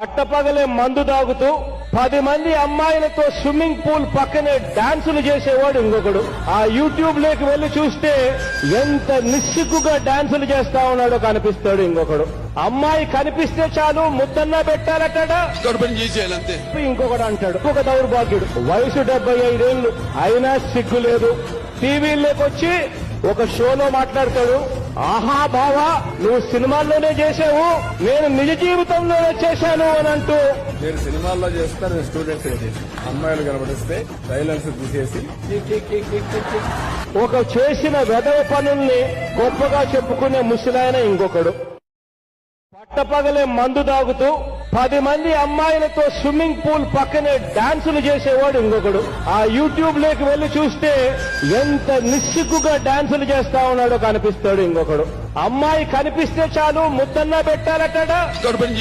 పట్టపగలే మందు తాగుతూ పది మంది అమ్మాయిలతో స్విమ్మింగ్ పూల్ పక్కనే డాన్సులు చేసేవాడు ఇంకొకడు. ఆ యూట్యూబ్లోకి వెళ్ళి చూస్తే ఎంత నిస్సిగ్గుగా డాన్సులు చేస్తా ఉన్నాడో కనిపిస్తాడు ఇంకొకడు. అమ్మాయి కనిపిస్తే చాలు ముద్దన్నా అంతే ఇంకొకడు అంటాడు ఒక దౌర్భాగ్యుడు. వయసు డెబ్బై ఐదేళ్ళు అయినా సిగ్గు లేదు. టీవీలోకి వచ్చి ఒక షోలో మాట్లాడతాడు ఆహా బావా నువ్వు సినిమాల్లోనే చేసావు నేను నిజ జీవితంలోనే చేశాను అని అంటూ. మీరు సినిమాల్లో చేస్తారు నేను స్టూడెంట్స్ ఏంటి అమ్మాయిలు కనబడిస్తే సైలెన్స్ తీసేసి. ఒక చేసిన వెదవ పనుల్ని గొప్పగా చెప్పుకునే ముసలాయన ఇంకొకడు. పట్టపగలే మందు తాగుతూ పది మంది అమ్మాయిలతో స్విమ్మింగ్ పూల్ పక్కనే డాన్సులు చేసేవాడు ఇంకొకడు. ఆ యూట్యూబ్లోకి వెళ్ళి చూస్తే ఎంత నిస్సిగ్గుగా డాన్సులు చేస్తా ఉన్నాడో కనిపిస్తాడు ఇంకొకడు. అమ్మాయి కనిపిస్తే చాలు ముద్దన్నా పెట్టాలట గడపని